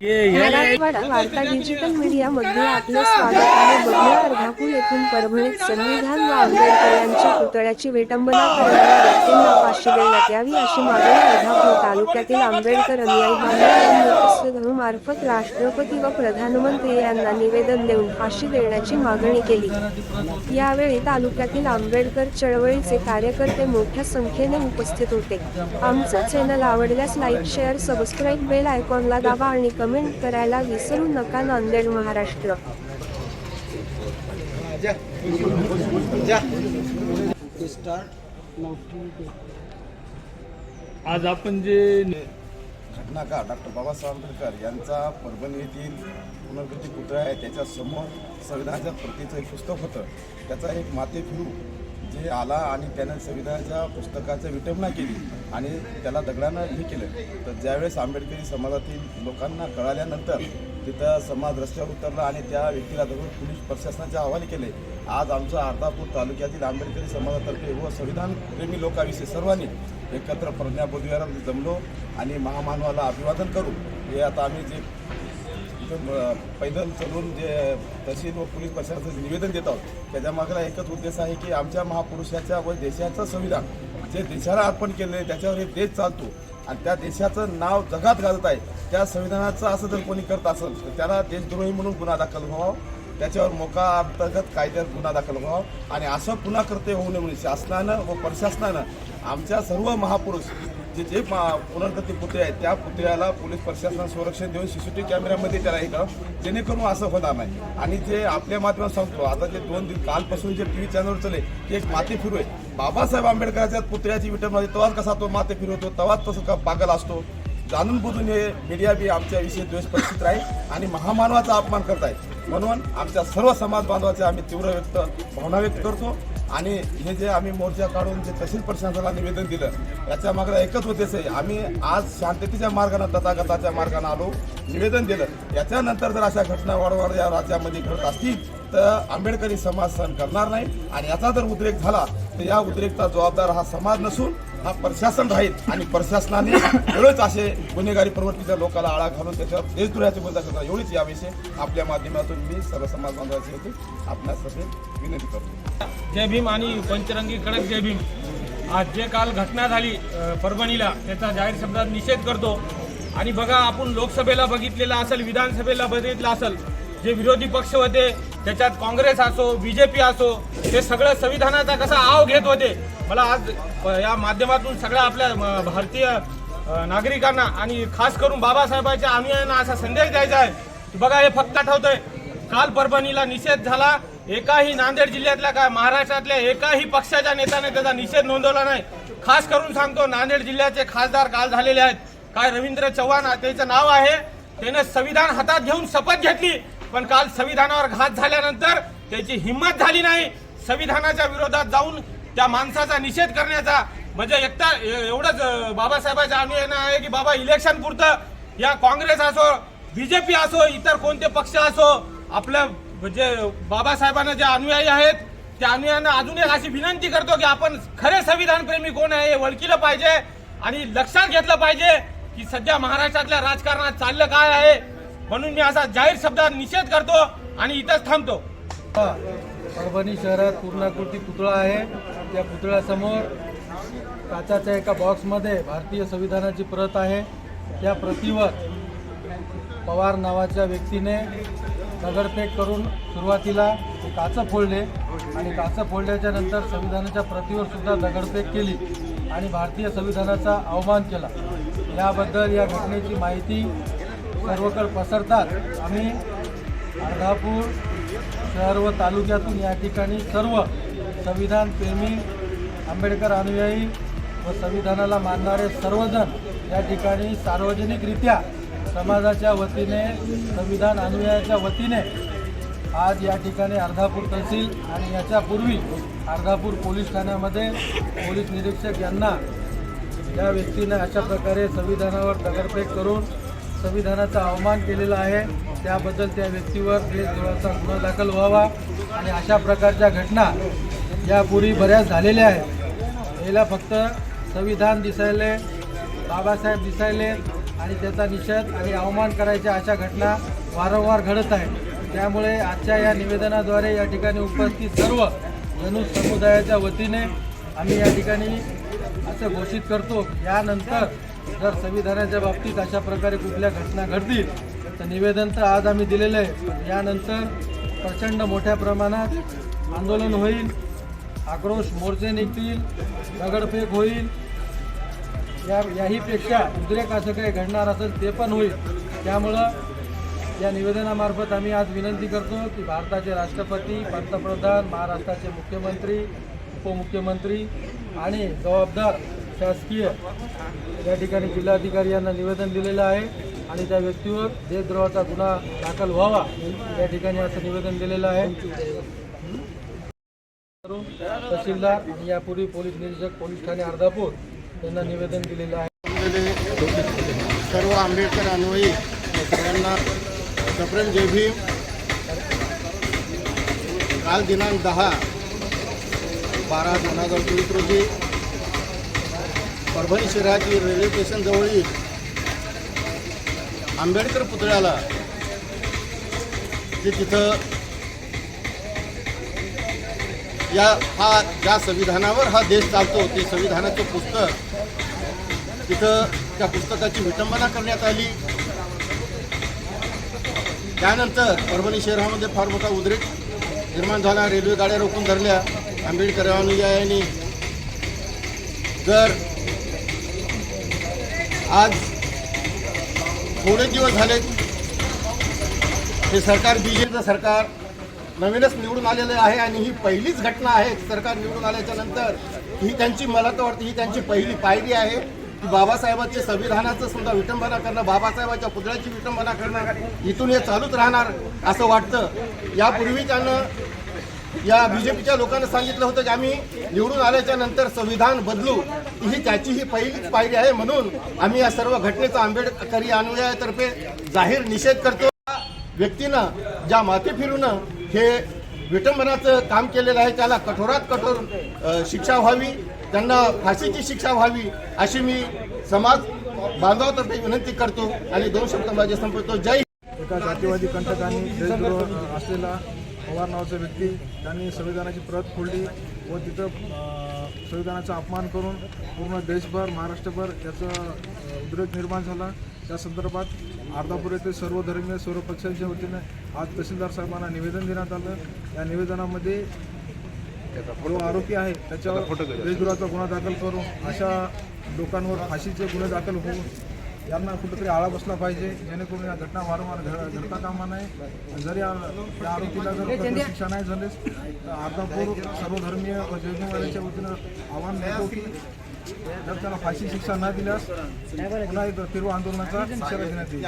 Yeah, yeah. Marathwada वार्ता digital मीडियामध्ये आपलं स्वागत आहे. बघूया अर्धापूर येथून परभणीत संविधान व आंबेडकर यांच्या पुतळ्याची विटंबना करणाऱ्या व्यक्तींना फाशी देण्यात यावी अशी मागणी अर्धापूर तालुक्यातील आंबेडकर अनुयायी बांधवांनी मार्फत राष्ट्रपती व प्रधानमंत्री यांना निवेदन देऊन फाशी देण्याची मागणी केली. यावेळी तालुक्यातील आंबेडकर चळवळीचे कार्यकर्ते मोठ्या संख्येने उपस्थित होते. आमचं चॅनल आवडल्यास लाईक शेअर सबस्क्राईब बेल आयकॉनला दाबा आणि कमेंट करायला विसरू नका नांदेड महाराष्ट्र. आज आपण जे घटनाकार डॉक्टर बाबासाहेब आंबेडकर यांचा परभणी येथील पुनर्गती पुतळा आहे त्याच्यासमोर संविधानाच्या प्रतीचं एक पुस्तक होतं. त्याचा एक माते फिरू जे आला आणि त्यानं संविधानाच्या पुस्तकाचं विटंबना केली आणि त्याला दगडानं हे केलं. तर ज्यावेळेस आंबेडकरी समाजातील लोकांना कळाल्यानंतर तिथं समाज रस्त्यावर उतरला आणि त्या व्यक्तीला धरून पोलीस प्रशासनाच्या हवाले केले. आज आमचा अर्धापूर तालुक्यातील आंबेडकरी समाजातर्फे व संविधान प्रेमी सर्वांनी एकत्र प्रज्ञाबोधविहारात जमलो आणि महामानवाला अभिवादन करू. हे आता आम्ही जे पैदल चलून जे तहसील व पोलीस प्रशासनाचं निवेदन देत आहोत त्याच्या मागला एकच उद्देश आहे की आमच्या महापुरुषाच्या व देशाचं संविधान जे देशाला अर्पण केलं आहे त्याच्यावर हे देश चालतो. आणि त्या देशाचं नाव जगात गाजत आहे त्या संविधानाचं असं जर कोणी करत असेल तर त्याला देशद्रोही म्हणून गुन्हा दाखल व्हावा. त्याच्यावर मोका अंतर्गत कायद्यात गुन्हा दाखल व्हावा. आणि असं पुन्हा करते होऊ नये म्हणून शासनानं व प्रशासनानं आमच्या सर्व महापुरुष जे जे मा- पुनर्गती पुतळे आहेत त्या पुतळ्याला पोलीस प्रशासन संरक्षण देऊन सीसीटीव्ही कॅमेऱ्यामध्ये त्याला हे करावं. जेणेकरून असं होणार नाही. आणि जे आपल्या माध्यमात सांगतो आता जे दोन दिवस कालपासून जे टी व्ही चॅनलवर चले की एक माती फिरू आहे बाबासाहेब आंबेडकरांच्या पुतळ्याची विटमध्ये तेव्हाच कसा तो माती फिरवतो तेव्हाच तसं का पागल असतो? जाणून बुजून हे मीडिया बी आमच्या विषयी द्वेष परिस्थित आहे आणि महामानवाचा अपमान करत आहे म्हणून आमच्या सर्व समाज बांधवाचे आम्ही तीव्र व्यक्त भावना व्यक्त करतो. आणि हे जे आम्ही मोर्चा काढून जे तहसील प्रशासनाला निवेदन दिलं याच्या मागला एकच उद्देश आहे. आम्ही आज शांततेच्या मार्गानं तथागताच्या मार्गानं आलो निवेदन दिलं. याच्यानंतर जर अशा घटना वारंवार या राज्यामध्ये घडत असतील तर आंबेडकरी समाज सहन करणार नाही. आणि याचा जर उद्रेक झाला तर या उद्रेकचा जबाबदार हा समाज नसून हा प्रशासन राहील आणि प्रशासनाने वेळच असे गुन्हेगारी प्रवृत्तीच्या लोकांना आळा घालून त्याच्यावर देशद्रोहाची बोलता करतात. एवढीच याविषयी आपल्या माध्यमातून मी सर्व समाज बांधवाचे होते आपल्यासाठी विनंती करतो. जय भीम आणि पंचरंगी कडक जय भीम. आज जे काल घटना झाली परभणीला त्याचा जाहीर शब्दात निषेध करतो. आणि बघा आपण लोकसभेला बघितलेला असेल विधानसभेला बघितलं असेल जे विरोधी पक्ष होते त्याच्यात काँग्रेस असो बीजेपी असो ते सगळं संविधानाचा कसा आव घेत होते? मला आज या माध्यमातून सगळ्या आपल्या भारतीय नागरिकांना आणि खास करून बाबासाहेबांच्या अनुयायांना असा संदेश द्यायचा आहे की बघा हे फक्त आठवतंय. काल परभणीला निषेध झाला. एकाही नांदेड जिल्ह्यातल्या काय महाराष्ट्रातल्या एकाही पक्षाच्या नेत्याने त्याचा निषेध नोंदवला नाही. खास करून सांगतो नांदेड जिल्ह्याचे खासदार काल झालेले आहेत. काय रवींद्र चव्हाण त्याचं नाव आहे. त्याने संविधान हातात घेऊन शपथ घेतली पण काल संविधानावर घात झाल्यानंतर त्याची हिंमत झाली नाही. संविधानाच्या विरोधात जाऊन त्या माणसाचा निषेध करण्याचा. म्हणजे एकटा एवढंच बाबासाहेबांचं बाबासाहेबांच्या आहे की बाबा इलेक्शन पुरतं. या काँग्रेस असो बीजेपी असो इतर कोणते पक्ष असो आपल्या म्हणजे बाबासाहेबांना जे अनुयायी आहेत त्या अनुयायांना अजून एक अशी विनंती करतो की आपण खरे संविधान प्रेमी कोण आहे हे ओळखिलं पाहिजे आणि लक्षात घेतलं पाहिजे की सध्या महाराष्ट्रातल्या राजकारणात चाललं काय आहे. म्हणून मी असा जाहीर शब्दात निषेध करतो आणि इथंच थांबतो. परभणी शहरात पूर्णाकृती पुतळा आहे. त्या पुतळ्यासमोर काचाच्या एका बॉक्समध्ये भारतीय संविधानाची प्रत आहे. त्या प्रतीवर पवार नावाच्या व्यक्तीने दगडफेक करून सुरुवातीला काचं फोडले आणि काचं फोडल्याच्या नंतर संविधानाच्या प्रतीवरसुद्धा दगडफेक केली आणि भारतीय संविधानाचा अवमान केला. याबद्दल या घटनेची माहिती सर्वकड पसरतात. आम्ही अर्धापूर शहर व तालुक्यातून या ठिकाणी सर्व संविधान प्रेमी आंबेडकर अनुयायी व संविधानाला मानणारे सर्वजण या ठिकाणी सार्वजनिकरित्या समाजाच्या वतीने संविधान अनुयायाच्या वतीने आज या ठिकाणी अर्धापूर तहसील आणि याच्यापूर्वी अर्धापूर पोलीस ठाण्यामध्ये पोलीस निरीक्षक यांना या व्यक्तीने अशा प्रकारे संविधानावर दगडफेक करून संविधानाचा अवमान केलेला आहे. त्याबद्दल त्या व्यक्तीवर देशद्रोहाचा गुन्हा दाखल व्हावा. आणि अशा प्रकारच्या घटना यापूर्वी बऱ्याच झालेल्या आहेत. याला फक्त संविधान दिसायले बाबासाहेब दिसायले आणि त्याचा निषेध आणि अवमान करायच्या अशा घटना वारंवार घडत आहेत. त्यामुळे आजच्या या निवेदनाद्वारे या ठिकाणी उपस्थित सर्व जनु समुदायाच्या वतीने आम्ही या ठिकाणी असं घोषित करतो. यानंतर जर संविधानाच्या बाबतीत अशा प्रकारे कुठल्या घटना घडतील तर निवेदन तर आज आम्ही दिलेलं आहे. यानंतर प्रचंड मोठ्या प्रमाणात आंदोलन होईल आक्रोश मोर्चे निघतील दगडफेक होईल. या याहीपेक्षा उद्रेक असं काही घडणार असेल ते पण होईल. त्यामुळं या निवेदनामार्फत आम्ही आज विनंती करतो की भारताचे राष्ट्रपती पंतप्रधान महाराष्ट्राचे मुख्यमंत्री उपमुख्यमंत्री आणि जबाबदार शासकीय या ठिकाणी जिल्हाधिकारी यांना निवेदन दिलेलं आहे आणि त्या व्यक्तीवर देशद्रोहाचा गुन्हा दाखल व्हावा या ठिकाणी असं निवेदन दिलेलं आहे. तहसीलदार आणि यापूर्वी पोलीस निरीक्षक पोलीस ठाणे अर्धापूर यांना निवेदन दिलेलं आहे. सर्व आंबेडकर अन्वयी सगळ्यांना सप्रेम जय भीम. काल दिनांक दहा बारा दोन हजार चोवीस रोजी परभणी शहरातील रेल्वे स्टेशनजवळील आंबेडकर पुतळ्याला जे तिथं या हा ज्या संविधानावर हा देश चालतो ते संविधानाचं पुस्तक तिथं त्या पुस्तकाची विटंबना करण्यात आली. त्यानंतर परभणी शहरामध्ये फार मोठा उद्रेक निर्माण झाला. रेल्वे गाड्या रोखून धरल्या. आंबेडकर अनुयायांनी जर आज थोडे दिवस झाले हे सरकार बीजेपीचं सरकार नवीनच निवडून आलेलं आहे आणि ही पहिलीच घटना आहे. सरकार निवडून आल्याच्यानंतर ही त्यांची मला तर वाटतं ही त्यांची पहिली पायरी आहे की बाबासाहेबांच्या संविधानाचं सुद्धा विटंबना करणं बाबासाहेबांच्या पुतळ्याची विटंबना करणं इथून हे चालूच राहणार असं वाटतं. यापूर्वी त्यानं या बीजेपीच्या लोकांना सांगितलं होतं की आम्ही निवडून आल्याच्यानंतर संविधान बदलू. ही त्याची ही पहिलीच पायरी आहे म्हणून आम्ही या सर्व घटनेचा आंबेडकरी अनुयायातर्फे जाहीर निषेध करतो. व्यक्तीनं ज्या माती फिरून हे विटंबनाचं काम केलेलं आहे त्याला कठोरात कठोर शिक्षा व्हावी त्यांना फाशीची शिक्षा व्हावी अशी मी समाज बांधवातर्फे विनंती करतो आणि दोन शब्द माझे संपवतो. जय एका जातीवादी कंटकांनी असलेला पवार नावाचा व्यक्ती त्यांनी संविधानाची प्रत फोडली व तिथं संविधानाचा अपमान करून पूर्ण देशभर महाराष्ट्रभर याचं उद्रेक निर्माण झाला. त्या संदर्भात अर्धापूर येथे सर्व धर्मीय सर्व पक्षांच्या वतीने आज तहसीलदार साहेबांना निवेदन देण्यात आलं. या निवेदनामध्ये जो आरोपी आहे त्याच्यावर देशद्रोहाचा गुन्हा दाखल करून अशा लोकांवर फाशीचे गुन्हे दाखल होऊन यांना कुठेतरी आळा बसला पाहिजे जेणेकरून या घटना वारंवार घड- घडता कामा नये. जरी या आरोपीला जर शिक्षा नाही झालीच तर अर्धापूर सर्वधर्मीय व जैनवाल्याच्या वतीनं आवाहन देतो की जर त्याला फाशी शिक्षा न दिल्यास पुन्हा एक तीव्र आंदोलनाचा इशारा देण्यात येईल.